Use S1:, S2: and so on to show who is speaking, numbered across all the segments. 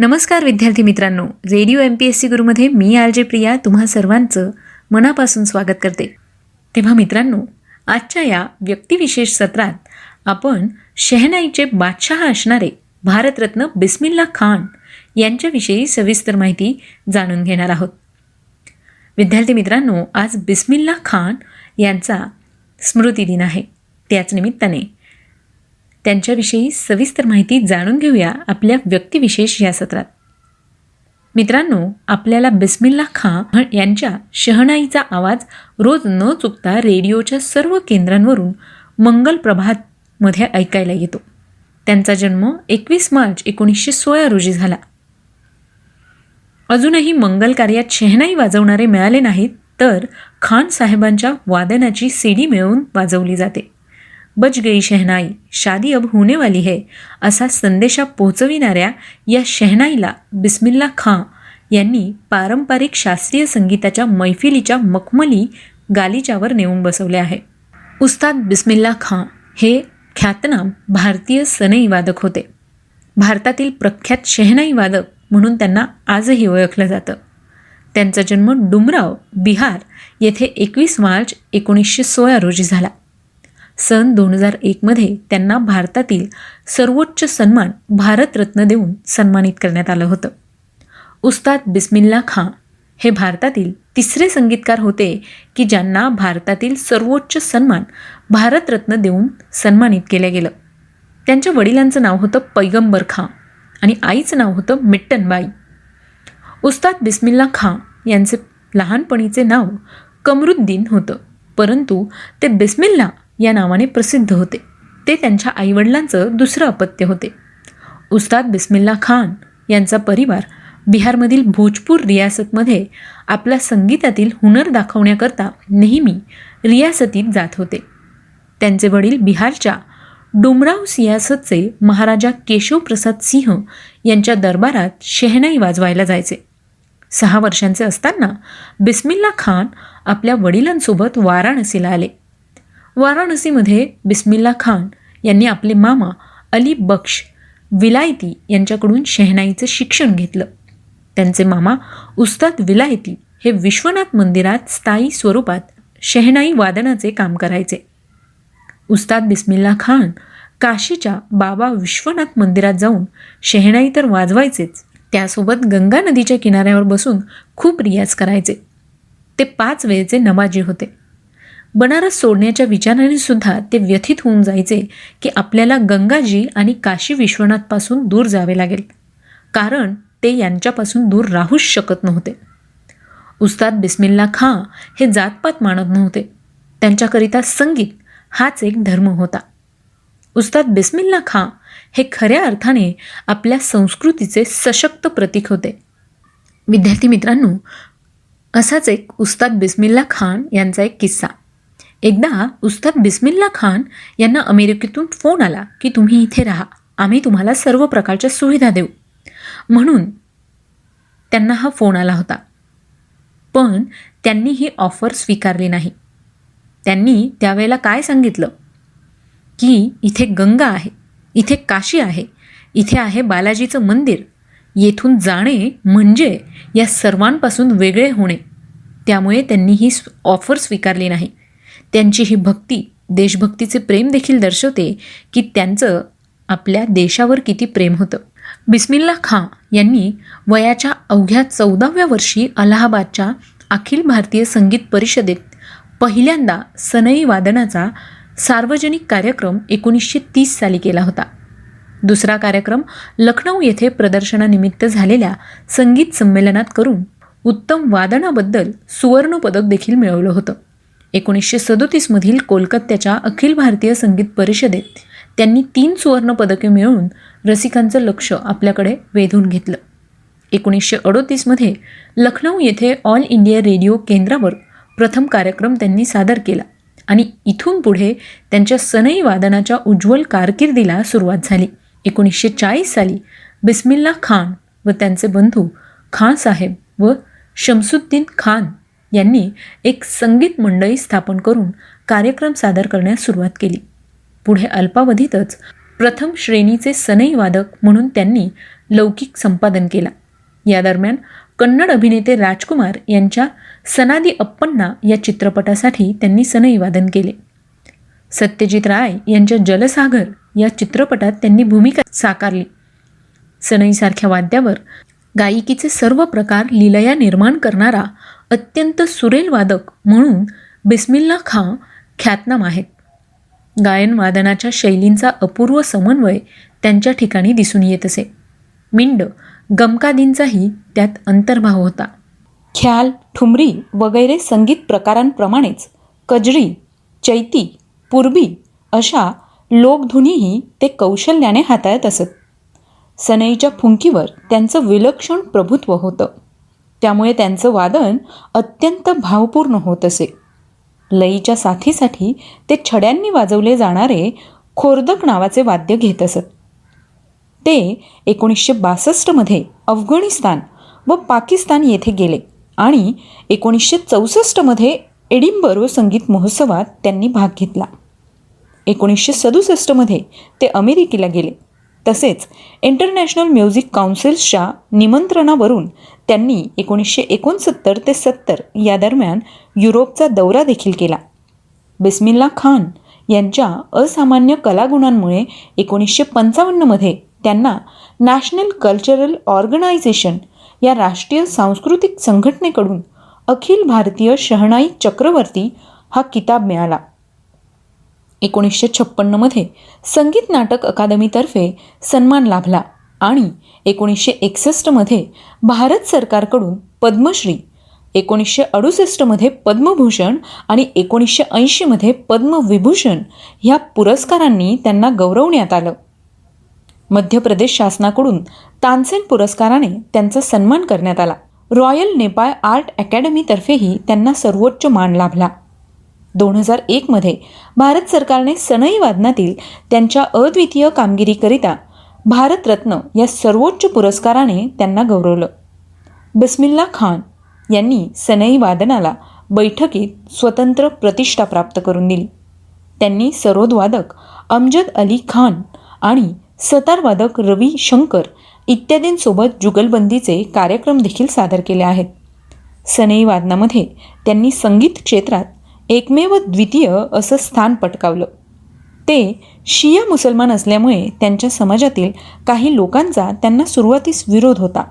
S1: नमस्कार विद्यार्थी मित्रांनो. Radio M P S C गुरुमध्ये मी आर जे प्रिया तुम्हा सर्वांचं मनापासून स्वागत करते. तेव्हा मित्रांनो आजच्या या व्यक्तिविशेष सत्रात आपण शहनाईचे बादशहा असणारे भारतरत्न बिस्मिल्ला खान यांच्याविषयी सविस्तर माहिती जाणून घेणार आहोत. विद्यार्थी मित्रांनो आज बिस्मिल्ला खान यांचा स्मृती दिन आहे. त्याच निमित्ताने त्यांच्याविषयी सविस्तर माहिती जाणून घेऊया आपल्या व्यक्तिविशेष या सत्रात. मित्रांनो आपल्याला बिस्मिल्ला खां यांच्या शहनाईचा आवाज रोज न चुकता रेडिओच्या सर्व केंद्रांवरून मंगल प्रभातमध्ये ऐकायला येतो. त्यांचा जन्म एकवीस मार्च एकोणीसशे सोळा रोजी झाला. अजूनही मंगल कार्यात शहनाई वाजवणारे मिळाले नाहीत तर खान साहेबांच्या वादनाची सीडी मिळवून वाजवली जाते. बच गई शहनाई शादी अब होने वाली है असा संदेशा पोहोचविणाऱ्या या शहनाईला बिस्मिल्ला खां यांनी पारंपरिक शास्त्रीय संगीताच्या मैफिलीच्या मखमली गालिच्यावर नेऊन बसवले आहे उस्ताद बिस्मिल्ला खां हे ख्यातनाम भारतीय सनई वादक होते. भारतातील प्रख्यात शहनाई वादक म्हणून त्यांना आजही ओळखलं जातं. त्यांचा जन्म डुमराव बिहार येथे एकवीस मार्च एकोणीसशे सोळा रोजी झाला. सन दोन हजार एकमध्ये त्यांना भारतातील सर्वोच्च सन्मान भारतरत्न देऊन सन्मानित करण्यात आलं होतं. उस्ताद बिस्मिल्ला खां हे भारतातील तिसरे संगीतकार होते की ज्यांना भारतातील सर्वोच्च सन्मान भारतरत्न देऊन सन्मानित केलं गेलं. त्यांच्या वडिलांचं नाव होतं पैगंबर खां आणि आईचं नाव होतं मिट्टनबाई. उस्ताद बिस्मिल्ला खां यांचे लहानपणीचे नाव कमरुद्दीन होतं परंतु ते बिस्मिल्ला या नावाने प्रसिद्ध होते. ते त्यांच्या आईवडिलांचं दुसरं अपत्य होते. उस्ताद बिस्मिल्ला खान यांचा परिवार बिहारमधील भोजपूर रियासतमध्ये आपला संगीतातील हुनर दाखवण्याकरता नेहमी रियासतीत जात होते. त्यांचे वडील बिहारच्या डोमराव सियासतचे महाराजा केशवप्रसाद सिंह यांच्या दरबारात शहनाई वाजवायला जायचे. सहा वर्षांचे असताना बिस्मिल्ला खान आपल्या वडिलांसोबत वाराणसीला आले. वाराणसीमध्ये बिस्मिल्ला खान यांनी आपले मामा अली बक्ष विलायती यांच्याकडून शहनाईचं शिक्षण घेतलं. त्यांचे मामा उस्ताद विलायती हे विश्वनाथ मंदिरात स्थायी स्वरूपात शहनाई वादनाचे काम करायचे. उस्ताद बिस्मिल्ला खान काशीच्या बाबा विश्वनाथ मंदिरात जाऊन शहनाई तर वाजवायचेच त्यासोबत गंगा नदीच्या किनाऱ्यावर बसून खूप रियाज करायचे. ते पाच वेळेचे नमाजी होते. बनारस सोडण्याच्या विचाराने सुद्धा ते व्यथित होऊन जायचे की आपल्याला गंगाजी आणि काशी विश्वनाथपासून दूर जावे लागेल. कारण ते यांच्यापासून दूर राहूच शकत नव्हते. उस्ताद बिस्मिल्ला खां हे जातपात मानत नव्हते. त्यांच्याकरिता संगीत हाच एक धर्म होता. उस्ताद बिस्मिल्ला खां हे खऱ्या अर्थाने आपल्या संस्कृतीचे सशक्त प्रतीक होते. विद्यार्थी मित्रांनो असाच एक उस्ताद बिस्मिल्ला खान यांचा एक किस्सा. एकदा उस्ताद बिस्मिल्ला खान यांना अमेरिकेतून फोन आला की तुम्ही इथे राहा. आम्ही तुम्हाला सर्व प्रकारच्या सुविधा देऊ. म्हणून त्यांना हा फोन आला होता. पण त्यांनी ही ऑफर स्वीकारली नाही. त्यांनी त्यावेळेला काय सांगितलं? की इथे गंगा आहे इथे काशी आहे इथे आहे बालाजीचं मंदिर. येथून जाणे म्हणजे या सर्वांपासून वेगळे होणे. त्यामुळे त्यांनी ही ऑफर स्वीकारली नाही. त्यांची ही भक्ती देशभक्तीचे प्रेम देखील दर्शवते की त्यांचं आपल्या देशावर किती प्रेम होतं. बिस्मिल्ला खां यांनी वयाच्या अवघ्या चौदाव्या वर्षी अलाहाबादच्या अखिल भारतीय संगीत परिषदेत पहिल्यांदा सनई वादनाचा सार्वजनिक कार्यक्रम एकोणीसशे तीस साली केला होता. दुसरा कार्यक्रम लखनौ येथे प्रदर्शनानिमित्त झालेल्या संगीत संमेलनात करून उत्तम वादनाबद्दल सुवर्णपदक देखील मिळवलं होतं. एकोणीसशे सदोतीसमधील कोलकात्याच्या अखिल भारतीय संगीत परिषदेत त्यांनी तीन सुवर्णपदके मिळवून रसिकांचं लक्ष आपल्याकडे वेधून घेतलं. एकोणीसशे अडोतीसमध्ये लखनौ येथे ऑल इंडिया रेडिओ केंद्रावर प्रथम कार्यक्रम त्यांनी सादर केला आणि इथून पुढे त्यांच्या सनई वादनाच्या उज्ज्वल कारकिर्दीला सुरुवात झाली. एकोणीसशे चाळीस साली बिस्मिल्ला खान व त्यांचे बंधू खान साहेब व शमसुद्दीन खान यांनी एक संगीत मंडळी स्थापन करून कार्यक्रम सादर करण्यास सुरुवात केली. पुढे अल्पावधीतच प्रथम श्रेणीचे सनई वादक म्हणून त्यांनी लौकिक संपादन केला. या दरम्यान कन्नड अभिनेते राजकुमार यांच्या सनादी अप्पन्ना या चित्रपटासाठी त्यांनी सनई वादन केले. सत्यजित राय यांच्या जलसागर या चित्रपटात त्यांनी भूमिका साकारली. सनईसारख्या वाद्यावर गायिकीचे सर्व प्रकार लिलया निर्माण करणारा अत्यंत सुरेल वादक म्हणून बिस्मिल्ला खां ख्यातनाम आहेत. गायनवादनाच्या शैलींचा अपूर्व समन्वय त्यांच्या ठिकाणी दिसून येत असे. मिंड गमकादींचाही त्यात अंतर्भाव होता. ख्याल ठुमरी वगैरे संगीत प्रकारांप्रमाणेच कजरी चैती पूर्वी अशा लोकधुनीही ते कौशल्याने हाताळत असत. सनईच्या फुंकीवर त्यांचं विलक्षण प्रभुत्व होतं. त्यामुळे त्यांचं वादन अत्यंत भावपूर्ण होत असे. लईच्या साथीसाठी ते छड्यांनी वाजवले जाणारे खोर्दक नावाचे वाद्य घेत असत. ते एकोणीसशे बासष्टमध्ये अफगाणिस्तान व पाकिस्तान येथे गेले आणि एकोणीसशे चौसष्टमध्ये एडिंबरो संगीत महोत्सवात त्यांनी भाग घेतला. एकोणीसशे सदुसष्टमध्ये ते अमेरिकेला गेले. तसेच इंटरनॅशनल म्युझिक काउन्सिल्सच्या निमंत्रणावरून त्यांनी एकोणीसशे एकोणसत्तर ते सत्तर या दरम्यान युरोपचा दौरा देखील केला. बिस्मिल्ला खान यांच्या असामान्य कलागुणांमुळे एकोणीसशे पंचावन्नमध्ये त्यांना नॅशनल कल्चरल ऑर्गनायझेशन या राष्ट्रीय सांस्कृतिक संघटनेकडून अखिल भारतीय शहनाई चक्रवर्ती हा किताब मिळाला. एकोणीसशे छप्पन्नमध्ये संगीत नाटक अकादमीतर्फे सन्मान लाभला आणि एकोणीसशे एकसष्टमध्ये भारत सरकारकडून पद्मश्री एकोणीसशे अडुसष्टमध्ये पद्मभूषण आणि एकोणीसशे ऐंशीमध्ये पद्मविभूषण ह्या पुरस्कारांनी त्यांना गौरवण्यात आलं. मध्य प्रदेश शासनाकडून तानसेन पुरस्काराने त्यांचा सन्मान करण्यात आला. रॉयल नेपाळ आर्ट अकॅडमीतर्फेही त्यांना सर्वोच्च मान लाभला. दोन हजार एकमध्ये भारत सरकारने सनई वादनातील त्यांच्या अद्वितीय कामगिरीकरिता भारतरत्न या सर्वोच्च पुरस्काराने त्यांना गौरवलं. बिस्मिल्ला खान यांनी सनई वादनाला बैठकीत स्वतंत्र प्रतिष्ठा प्राप्त करून दिली. त्यांनी सरोदवादक अमजद अली खान आणि सतारवादक रवी शंकर इत्यादींसोबत जुगलबंदीचे कार्यक्रम देखील सादर केले आहेत. सनई वादनामध्ये त्यांनी संगीत क्षेत्रात एकमेव द्वितीय असं स्थान पटकावलं. ते शिया मुसलमान असल्यामुळे त्यांच्या समाजातील काही लोकांचा त्यांना सुरुवातीस विरोध होता.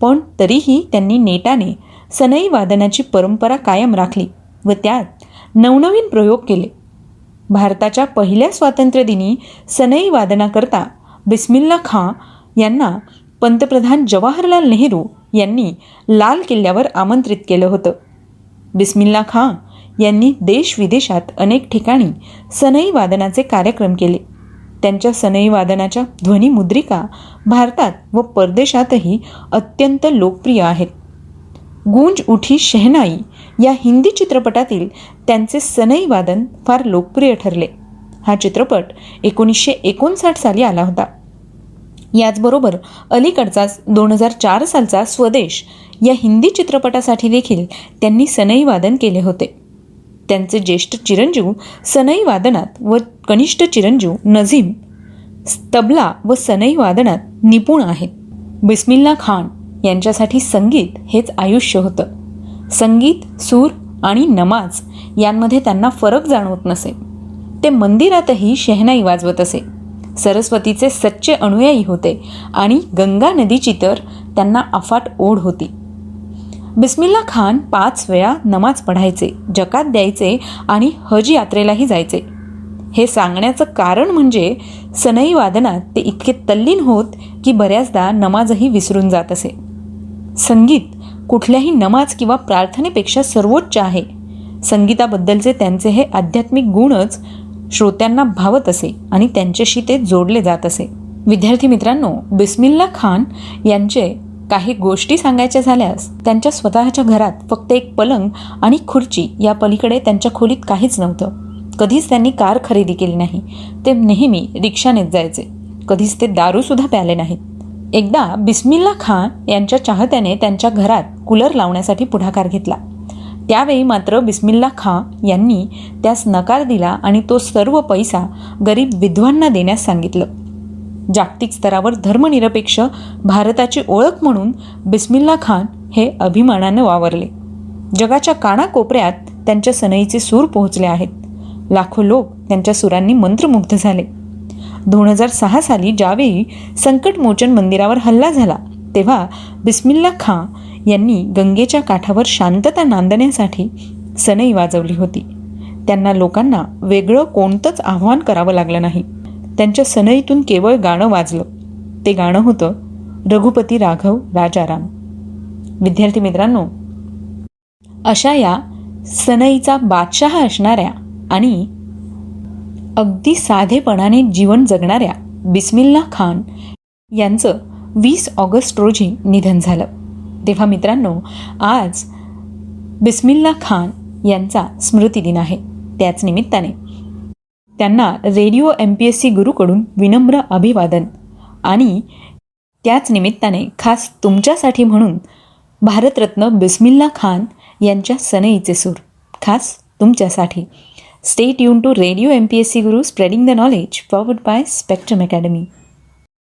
S1: पण तरीही त्यांनी नेटाने सनई वादनाची परंपरा कायम राखली व त्यात नवनवीन प्रयोग केले. भारताच्या पहिल्या स्वातंत्र्यदिनी सनई वादनाकरता बिस्मिल्ला खां यांना पंतप्रधान जवाहरलाल नेहरू यांनी लाल किल्ल्यावर आमंत्रित केलं होतं. बिस्मिल्ला खां यांनी देश विदेशात अनेक ठिकाणी सनई वादनाचे कार्यक्रम केले. त्यांच्या सनई वादनाच्या ध्वनिमुद्रिका भारतात व परदेशातही अत्यंत लोकप्रिय आहेत. गुंज उठी शहनाई या हिंदी चित्रपटातील त्यांचे सनई वादन फार लोकप्रिय ठरले. हा चित्रपट एकोणीसशे एकोणसाठ साली आला होता. याचबरोबर अलीकडचाच दोन हजार चार सालचा स्वदेश या हिंदी चित्रपटासाठी देखील त्यांनी सनई वादन केले होते. त्यांचे ज्येष्ठ चिरंजीव सनई वादनात व कनिष्ठ चिरंजीव नझीम तबला व सनई वादनात निपुण आहेत. बिस्मिल्ला खान यांच्यासाठी संगीत हेच आयुष्य होतं. संगीत सूर आणि नमाज यांमध्ये त्यांना फरक जाणवत नसे. ते मंदिरातही शेहनाई वाजवत असे. सरस्वतीचे सच्चे अनुयायी होते आणि गंगा नदीची तर त्यांना अफाट ओढ होती. बिस्मिल्ला खान पाच वेळा नमाज पढायचे जकात द्यायचे आणि हज यात्रेलाही जायचे. हे सांगण्याचं कारण म्हणजे सनई वादनात ते इतके तल्लीन होत की बऱ्याचदा नमाजही विसरून जात असे. संगीत कुठल्याही नमाज किंवा प्रार्थनेपेक्षा सर्वोच्च आहे. संगीताबद्दलचे त्यांचे हे आध्यात्मिक गुणच श्रोत्यांना भावत असे आणि त्यांच्याशी ते जोडले जात असे. विद्यार्थी मित्रांनो बिस्मिल्ला खान यांचे काही गोष्टी सांगायच्या झाल्यास त्यांच्या स्वतःच्या घरात फक्त एक पलंग आणि खुर्ची या पलीकडे त्यांच्या खोलीत काहीच नव्हतं. कधीच त्यांनी कार खरेदी केली नाही. ते नेहमी रिक्षानेच जायचे. कधीच ते दारूसुद्धा प्याले नाहीत. एकदा बिस्मिल्ला खान यांच्या चाहत्याने त्यांच्या घरात कूलर लावण्यासाठी पुढाकार घेतला. त्यावेळी मात्र बिस्मिल्ला खां यांनी त्यास नकार दिला आणि तो सर्व पैसा गरीब विधवांना देण्यास सांगितलं. जागतिक स्तरावर धर्मनिरपेक्ष भारताची ओळख म्हणून बिस्मिल्ला खान हे अभिमानानं वावरले. जगाच्या कानाकोपऱ्यात त्यांच्या सनईचे सूर पोहोचले आहेत. लाखो लोक त्यांच्या सुरांनी मंत्रमुग्ध झाले. दोन हजार सहा साली ज्यावेळी संकटमोचन मंदिरावर हल्ला झाला तेव्हा बिस्मिल्ला खां यांनी गंगेच्या काठावर शांतता नांदण्यासाठी सनई वाजवली होती. त्यांना लोकांना वेगळं कोणतंच आव्हान करावं लागलं नाही. त्यांच्या सनईतून केवळ गाणं वाजलं. ते गाणं होतं रघुपती राघव राजाराम. विद्यार्थी मित्रांनो अशा या सनईचा बादशाह असणाऱ्या आणि अगदी साधेपणाने जीवन जगणाऱ्या बिस्मिल्ला खान यांचं वीस ऑगस्ट रोजी निधन झालं. तेव्हा मित्रांनो आज बिस्मिल्ला खान यांचा स्मृतिदिन आहे. त्याच निमित्ताने त्यांना radio M P S C गुरूकडून विनम्र अभिवादन. आणि त्याच निमित्ताने खास तुमच्यासाठी म्हणून भारतरत्न बिस्मिल्ला खान यांच्या सनईचे सूर खास तुमच्यासाठी. Stay tune to radio M P S C Guru spreading the knowledge forward by Spectrum Academy